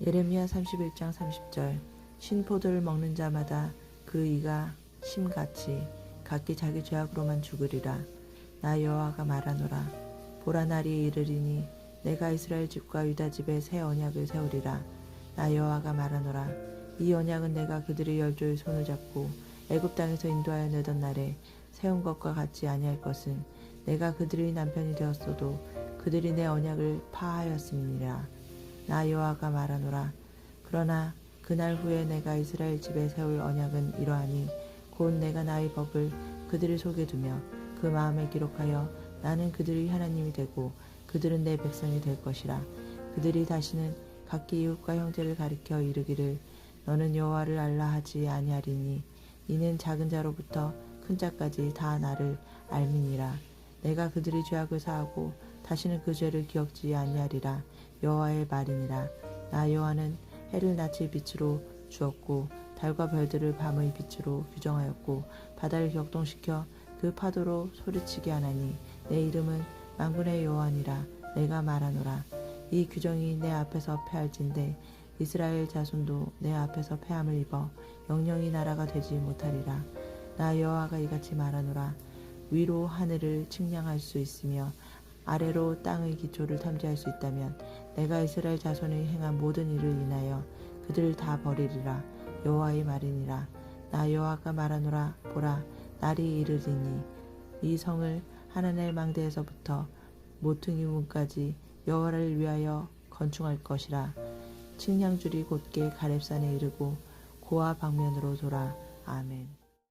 예레미야 31장 30절. 신포도를 먹는 자마다 그 이가 심같이 각기 자기 죄악으로만 죽으리라. 나 여호와가 말하노라. 보라 날이 이르리니 내가 이스라엘 집과 유다 집에 새 언약을 세우리라. 나 여호와가 말하노라. 이 언약은 내가 그들의 열조의 손을 잡고 애굽 땅에서 인도하여 내던 날에 세운 것과 같지 아니할 것은 내가 그들의 남편이 되었어도 그들이 내 언약을 파하였음이니라 나 여호와가 말하노라. 그러나 그날 후에 내가 이스라엘 집에 세울 언약은 이러하니 곧 내가 나의 법을 그들의 속에 두며 그 마음에 기록하여 나는 그들의 하나님이 되고 그들은 내 백성이 될 것이라. 그들이 다시는 각기 이웃과 형제를 가리켜 이르기를 너는 여호와를 알라 하지 아니하리니 이는 작은 자로부터 큰 자까지 다 나를 알미니라 내가 그들의 죄악을 사하고 다시는 그 죄를 기억지 아니하리라. 여호와의 말이니라. 나 여호와는 해를 낯의 빛으로 주었고 달과 별들을 밤의 빛으로 규정하였고 바다를 격동시켜 그 파도로 소리치게 하나니 내 이름은 만군의 여호와니라. 내가 말하노라. 이 규정이 내 앞에서 패할진대 이스라엘 자손도 내 앞에서 패함을 입어 영영이 나라가 되지 못하리라. 나 여호와가 이같이 말하노라 위로 하늘을 측량할 수 있으며 아래로 땅의 기초를 탐지할 수 있다면 내가 이스라엘 자손이 행한 모든 일을 인하여 그들을 다 버리리라. 여호와의 말이니라. 나 여호와가 말하노라. 보라 날이 이르리니 이 성을 하나넬 망대에서부터 모퉁이 문까지 여호와를 위하여 건축할 것이라. 측량줄이 곧게 가렙산에 이르고 고아 방면으로 돌아. 아멘